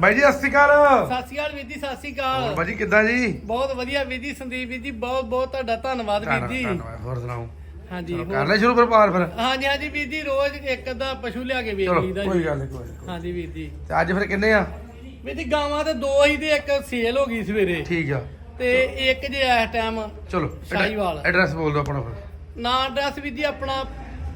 ਬਾਈ ਜੀ ਸਤਿ ਸ਼੍ਰੀ ਅਕਾਲ। ਸਤਿ ਸ਼੍ਰੀ ਅਕਾਲ ਵੀਰ ਜੀ ਸਤਿ ਸ਼੍ਰੀ ਅਕਾਲ। ਬਾਈ ਜੀ ਕਿੱਦਾਂ ਜੀ? ਬਹੁਤ ਵਧੀਆ ਵੀਰ ਜੀ ਸੰਦੀਪ ਵੀਰ ਜੀ ਬਹੁਤ ਬਹੁਤ ਤੁਹਾਡਾ ਧੰਨਵਾਦ ਵੀਰ ਜੀ। ਧੰਨਵਾਦ। ਹੋਰ ਸੁਣਾਓ? ਹਾਂਜੀ ਚਲੋ ਹੋਰ- ਕਰ ਲੈ ਸ਼ੁਰੂ ਵਪਾਰ ਫਿਰ। ਹਾਂਜੀ ਹਾਂਜੀ ਵੀਰ ਜੀ ਰੋਜ਼ ਇੱਕ ਅੱਧਾ ਪਸ਼ੂ ਲਿਆ ਕੇ ਵੇਚ ਚਲੋ ਲਈਦਾ ਕੋਈ ਜੀ। ਗੱਲ ਨਹੀਂ ਕੋਈ ਨੀ। ਹਾਂਜੀ ਵੀਰ ਜੀ। ਤੇ ਅੱਜ ਫਿਰ ਕਿੰਨੇ ਆ? ਵੀਰ ਜੀ ਗਾਵਾਂ ਤੇ ਦੋ ਹੀ ਤੇ ਇੱਕ ਸੇਲ ਹੋ ਗਈ ਸਵੇਰੇ। ਠੀਕ ਆ। ਤੇ ਇੱਕ ਜੇ ਇਸ ਟਾਈਮ ਚਲੋ ਸ਼ਾਹੀਵਾਲ। ਐਡਰੈਸ ਬੋਲ ਦਿਓ ਆਪਣਾ ਫਿਰ। ਨਾਂ ਐਡਰੈਸ ਵੀਰ ਜੀ ਆਪਣਾ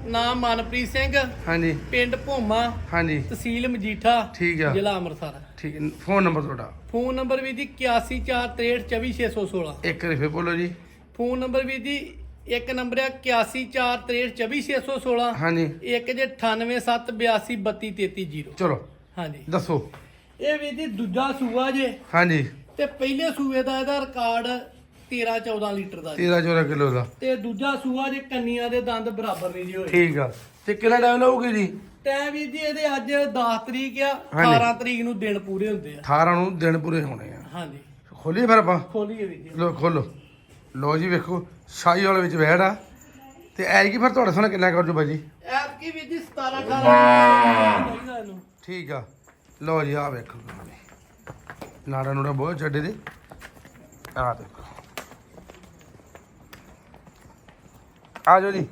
ਨਾਮ ਮਨਪ੍ਰੀਤ ਸਿੰਘ। ਹਾਂਜੀ। ਪਿੰਡ ਭੋਮਾ। ਹਾਂਜੀ। ਤਹਿਸੀਲ ਮਜੀਠਾ। ਠੀਕ ਆ। ਜ਼ਿਲ੍ਹਾ ਅੰਮ੍ਰਿਤਸਰ। ਠੀਕ ਫੋਨ ਨੰਬਰ ਤੁਹਾਡਾ। ਫੋਨ ਨੰਬਰ ਵੀਰ ਜੀ 8143624616 ਇੱਕ ਵਾਰੀ ਫਿਰ ਬੋਲੋ ਜੀ। ਫੋਨ ਨੰਬਰ ਵੀਰ ਜੀ ਇੱਕ ਨੰਬਰ ਆ 8143624616 ਹਾਂਜੀ। ਇੱਕ ਜੇ 9872823330 ਚਲੋ। ਹਾਂਜੀ। ਦੱਸੋ। ਇਹ ਵੀਰ ਜੀ ਦੂਜਾ ਸੂਆ ਜੇ। ਹਾਂਜੀ। ਤੇ ਪਹਿਲੇ ਸੂਏ ਦਾ ਇਹਦਾ ਰਿਕਾਰਡ 13 14 ਲੀਟਰ ਦਾ ਜੀ। 13 14 ਕਿਲੋ ਦਾ। ਤੇ ਦੂਜਾ ਸੂਆ ਜੇ ਕੰਨੀਆਂ ਦੇ ਦੰਦ ਬਰਾਬਰ ਨਹੀਂ ਜੀ ਹੋਏ। ਠੀਕ ਆ। ਤੇ ਕਿੰਨਾ ਟਾਈਮ ਲਾਊਗੀ ਜੀ? ਟਾਈਮ ਵੀਰ ਜੀ ਇਹਦੇ ਅੱਜ 10 ਤਰੀਕ ਆ ਹਾਂਜੀ। 18 ਤਰੀਕ ਨੂੰ ਦਿਨ ਪੂਰੇ ਹੁੰਦੇ ਆ। 18 ਨੂੰ ਦਿਨ ਪੂਰੇ ਹੋਣੇ ਆ। ਹਾਂਜੀ। ਖੋਲੀਏ ਫਿਰ ਆਪਾਂ? ਖੋਲੀਏ ਵੀਰ ਜੀ। ਲੋ ਖੋਲੋ। ਲੋ ਜੀ ਵੇਖੋ ਸ਼ਾਹੀ ਵਾਲੇ ਵਿੱਚ ਵਹਿੜ ਆ। ਤੇ ਐ ਕੀ ਫਿਰ ਤੁਹਾਡੇ ਸਾਹਮਣੇ ਕਿੰਨਾ ਕਰ ਜੋ ਬਾਈ ਜੀ ਐਪ ਕੀ ਵੀਰ ਜੀ 17 18 ਚਾਹੀਦਾ ਇਹਨੂੰ। ਠੀਕ ਆ। ਲੋ ਜੀ ਆ ਵੇਖੋ। ਨਾੜਾ ਨੂੜਾ ਬਹੁਤ ਚੱਡੇ ਦੇ। ਆ ਦੇਖੋ। ਆ ਜਾਓ ਜੀ।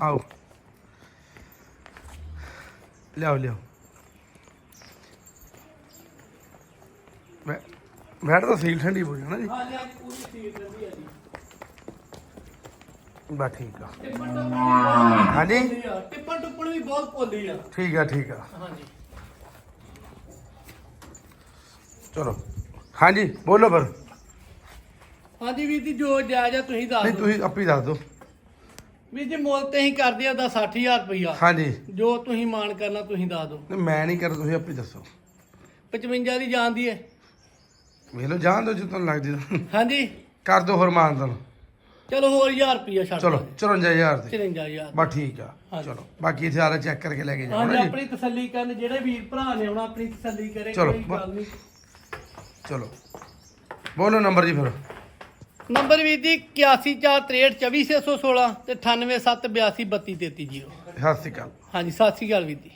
ਆਓ। ਲਿਆਓ ਲਿਆਓ। ਬੈਠ ਤਾਂ ਸੀਲ ਠੰਡੀ ਹੋ ਜਾਣਾ ਜੀ। ਹਾਂਜੀ ਹਾਂਜੀ ਪੂਰੀ ਆ ਜੀ। ਠੀਕ ਆ। ਟਿੱਪਣ ਟੁੱਪਣ ਵੀ ਬਹੁਤ ਹਾਂਜੀ ਭੋਲੀ ਆ ਟਿੱਪਣ ਟੁੱਪਣ ਵੀ ਬਹੁਤ ਭੋਲੀ ਆ। ਠੀਕ ਆ ਠੀਕ ਆ। ਹਾਂਜੀ। ਚਲੋ। ਹਾਂਜੀ ਬੋਲੋ ਫਿਰ। ਹਾਂਜੀ ਵੀਰ ਜੀ ਜੋ ਜਾਇਜ਼ ਆ ਤੁਸੀਂ ਦੱਸ ਨਹੀਂ ਦਿਓ। ਤੁਸੀਂ ਆਪੇ ਹੀ ਦੱਸ ਦਿਓ। ਵੀਰ ਜੀ ਮੁੱਲ ਤੇ ਅਸੀਂ ਕਰਦੇ ਆ ਦਾ 60000 ਰੁਪਈਆ। ਹਾਂਜੀ। ਜੋ ਤੁਸੀਂ ਮਾਨ ਕਰਨਾ ਤੁਸੀਂ ਦੱਸ ਦਿਓ। ਨਹੀਂ, ਮੈਂ ਨਹੀਂ ਕਰਦਾ ਤੁਸੀਂ ਆਪੇ ਹੀ ਦੱਸੋ। 55 ਦੀ ਜਾਂਦੀ ਹੈ ਵੇਖ ਲਓ ਜਾਣ ਦੋ ਜਿੱਦੋਂ ਲੱਗਦੀ ਤਾਂ। ਹਾਂਜੀ। ਕਰ ਦੋ ਹੋਰ ਮਾਨਦਨ ਚਲੋ ਹੋਰ 1000 ਰੁਪਈਆ ਛੱਡ ਚਲੋ ਦਿਓ। 54000 ਦੇ। 54000 ਬਸ ਠੀਕ ਆ। ਹਾਂਜੀ। ਚਲੋ ਬਾਕੀ ਇੱਥੇ ਆਲਾ ਚੈੱਕ ਕਰਕੇ ਲੈ ਕੇ ਜਾਓ ਹਾਂਜੀ ਨਾ ਜੀ? ਆਪਣੀ ਤਸੱਲੀ ਕਰਨ ਜਿਹੜੇ ਵੀਰ ਭਰਾ ਨੇ ਆਉਣਾ ਆਪਣੀ ਤਸੱਲੀ ਕਰੇ ਚਲੋ, ਕੋਈ ਗੱਲ ਨਹੀਂ। ਚਲੋ। ਬੋਲੋ ਨੰਬਰ ਜੀ ਫਿਰ। ਨੰਬਰ ਵੀਰ ਜੀ 8143244616 ਤੇ 9872823230 ਸਤਿ ਸ਼੍ਰੀ ਅਕਾਲ। ਹਾਂਜੀ ਸਤਿ ਸ਼੍ਰੀ ਅਕਾਲ ਵੀਰ ਜੀ।